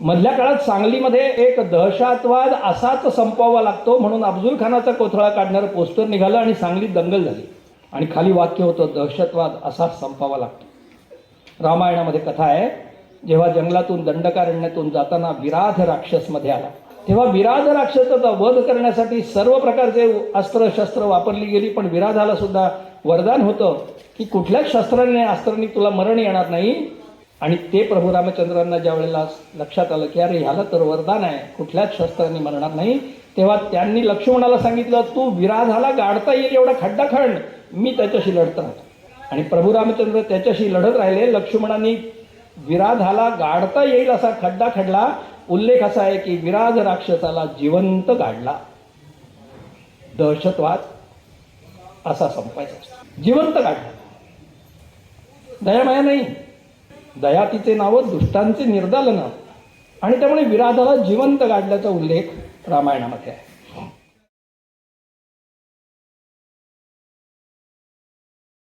मधल्या काळात सांगलीमध्ये एक दहशतवाद असाच संपवावा लागतो म्हणून अफजुल खानाचा कोथळा काढणारं पोस्टर निघालं आणि सांगलीत दंगल झाली. आणि खाली वाक्य होतं दहशतवाद असाच संपावा लागतो. रामायणामध्ये कथा आहे जेव्हा जंगलातून दंडकारण्यातून जाताना विराध राक्षसमध्ये आला. तेव्हा विराध राक्षसाचा वध करण्यासाठी सर्व प्रकारचे अस्त्र शस्त्र वापरली गेली पण विराधाला सुद्धा वरदान होतं की कुठल्याच शस्त्राने अस्त्रांनी तुला मरण येणार नाही आणि ते प्रभू रामचंद्रांना ज्या वेळेला लक्षात आलं की अरे ह्याला तर वरदान आहे कुठल्याच शस्त्रांनी मरणार नाही तेव्हा त्यांनी लक्ष्मणाला सांगितलं तू विराधाला गाडता येईल एवढा खड्डा खण मी त्याच्याशी लढत राहतो. आणि प्रभू रामचंद्र त्याच्याशी लढत राहिले लक्ष्मणांनी विराधाला गाडता येईल असा खड्डा खडला उल्लेख असा आहे की विराध राक्षसाला जिवंत गाडला. दहशतवाद असा संपायचा. जिवंत गाडला. दयामाया नाही. दया तिचे दुष्टांचे निर्दालन. आणि त्यामुळे विराधाला जिवंत गाडल्याचा उल्लेख रामायणामध्ये आहे.